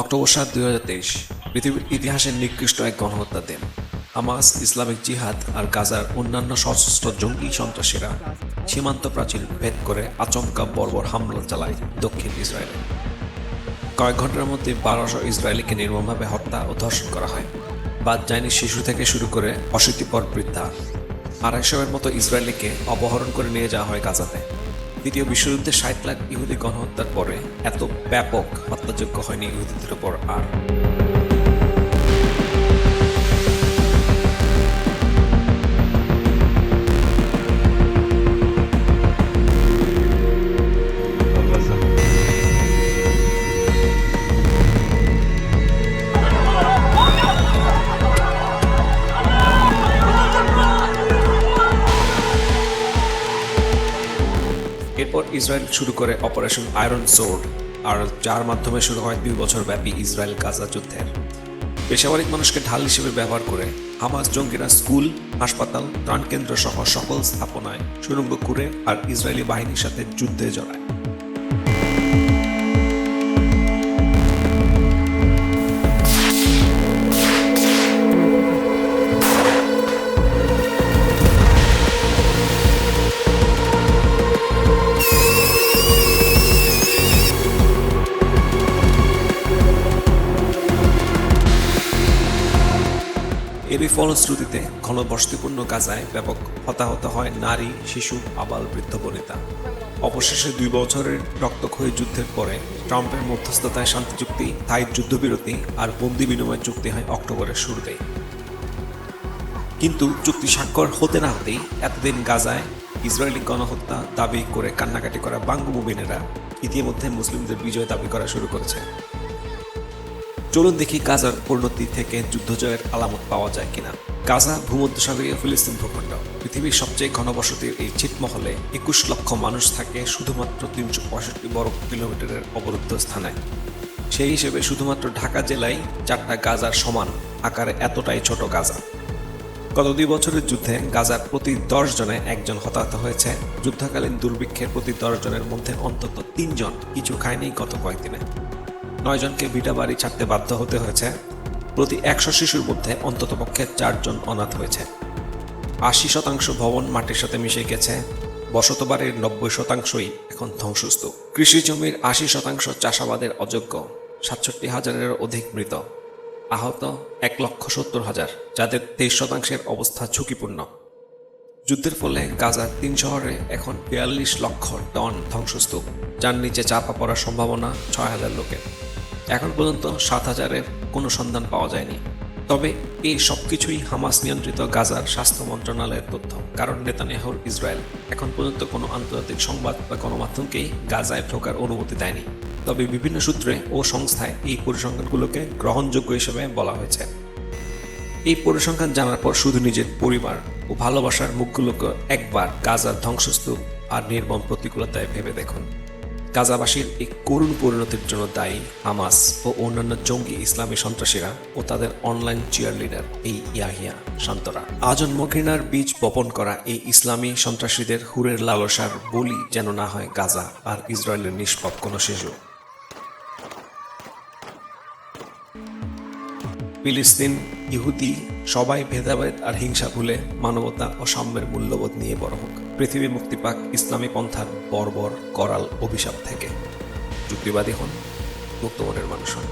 October সাত, দুই হাজার তেইশ, পৃথিবীর ইতিহাসের নিকৃষ্ট এক গণহত্যার দিন। হামাস, ইসলামিক জিহাদ আর গাজার অন্যান্য সশস্ত্র জঙ্গি সন্ত্রাসীরা সীমান্ত প্রাচীর ভেদ করে আচমকা বর্বর হামলা চালায় দক্ষিণ ইসরায়েলে। কয়েক ঘণ্টার মধ্যে বারোশো ইসরায়েলিকে নির্মমভাবে হত্যা ও ধর্ষণ করা হয়। বাদ যায়নি শিশু থেকে শুরু করে অশীতিপর বৃদ্ধা। আড়াইশোয়ের মতো ইসরায়েলিকে অপহরণ করে নিয়ে যাওয়া হয় গাজাতে। দ্বিতীয় বিশ্বযুদ্ধে ষাট লাখ ইহুদি গণহত্যার পরে এত ব্যাপক হত্যাযোগ্য হয়নি ইহুদিদের ওপর আর। এরপর ইসরায়েল শুরু করে অপারেশন আয়রন সোর্ড, আর যার মাধ্যমে শুরু হয় দুই বছর ব্যাপী ইসরায়েল গাজা যুদ্ধের। বেসামরিক মানুষকে ঢাল হিসেবে ব্যবহার করে হামাস জঙ্গিরা স্কুল, হাসপাতাল ত্রাণকেন্দ্র সহ সকল স্থাপনায় সুরঙ্গ করে আর ইসরায়েলি বাহিনীর সাথে যুদ্ধে জড়ায়। এরই ফলশ্রুতিতে ঘনবসতিপূর্ণ গাজায় ব্যাপক হতাহত হয় নারী, শিশু, আবাল, বৃদ্ধ বনিতা। অবশেষে দুই বছরের রক্তক্ষয়ী যুদ্ধের পরে ট্রাম্পের মধ্যস্থতায় শান্তি চুক্তি থাই যুদ্ধবিরতি আর বন্দি বিনিময় চুক্তি হয় অক্টোবরের শুরুতেই কিন্তু চুক্তি স্বাক্ষর হতে না হতেই এতদিন গাজায় ইসরায়েলি গণহত্যা দাবি করে কান্নাকাটি করা বাঙ্গুমুবিনেরা ইতিমধ্যে মুসলিমদের বিজয় দাবি করা শুরু করেছে। চলুন দেখি গাজার পরিণতি থেকে যুদ্ধজয়ের আলামত পাওয়া যায় কিনা। গাজা, ভূমধ্যসাগরীয় ফিলিস্তিন ভূখণ্ড, পৃথিবীর সবচেয়ে ঘনবসতির এই ছিটমহলে একুশ লক্ষ মানুষ থাকে শুধুমাত্র তিনশো পঁয়ষট্টি বর্গ কিলোমিটারের অবরুদ্ধ স্থানে। সেই হিসেবে শুধুমাত্র ঢাকা জেলায় চারটা গাজার সমান আকারে এতটাই ছোট গাজা। গত দুই বছরের যুদ্ধে গাজার প্রতি দশ জনে একজন হতাহত হয়েছে। যুদ্ধকালীন দুর্ভিক্ষের প্রতি দশ জনের মধ্যে অন্তত তিনজন কিছু খায়নি গত কয়েকদিনে। নয় জনকে ভিটা বাড়ি ছাড়তে বাধ্য হতে হয়েছে। প্রতি একশো শিশুর মধ্যে অন্ততপক্ষে চারজন অনাথ হয়েছে। আশি শতাংশ ভবন মাটির সাথে মিশে গেছে। বসত বাড়ির নব্বই শতাংশই এখন ধ্বংসস্তূপ। কৃষি জমির আশি শতাংশ চাষাবাদের অযোগ্য। সাতষট্টি হাজারেরও অধিক মৃত। আহত এক লক্ষ সত্তর হাজার, যাদের তেইশ শতাংশের অবস্থা ঝুঁকিপূর্ণ। যুদ্ধের ফলে গাজার তিন শহরে এখন বিয়াল্লিশ লক্ষ টন ধ্বংসস্তূপ, যার নিচে চাপা পড়ার সম্ভাবনা ছয় হাজার লোকের। এখন পর্যন্ত সাত হাজারের কোনো সন্ধান পাওয়া যায়নি। তবে এই সব কিছুই হামাস নিয়ন্ত্রিত গাজার স্বাস্থ্য মন্ত্রণালয়ের তথ্য। কারণ নেতানিয়াহুর ইসরায়েল এখন পর্যন্ত কোনো আন্তর্জাতিক সংবাদ বা গণমাধ্যমকেই গাজায় ঢোকার অনুমতি দেয়নি। তবে বিভিন্ন সূত্রে ও সংস্থায় এই পরিসংখ্যানগুলোকে গ্রহণযোগ্য হিসেবে বলা হয়েছে। এই পরিসংখ্যান জানার পর শুধু নিজের পরিবার ও ভালোবাসার মুখগুলোকে একবার গাজার ধ্বংসস্তূপ আর নির্মম প্রতিকূলতায় ভেবে দেখুন। গাজাবাসীর এই করুণ পরিণতির জন্য দায়ী হামাস ও অন্যান্য জঙ্গি ইসলামী সন্ত্রাসীরা ও তাদের অনলাইন চিয়ার লিডার এই ইয়াহিয়া শান্তরা। আজন্ম ঘৃণার বীজ বপন করা এই ইসলামী সন্ত্রাসীদের হুরের লালসার বলি যেন না হয় গাজা আর ইসরায়েলের নিষ্পাপ কোনো শিশু ফিলিস্তিন, ইহুদি সবাই ভেদাভেদ আর হিংসা ভুলে মানবতা ও সাম্যের মূল্যবোধ নিয়ে বড় হোক। পৃথিবী মুক্তি পাক ইসলামী পন্থার বর্বর, করাল অভিশাপ থেকে যুক্তিবাদী হন মুক্তমনের মানুষ হন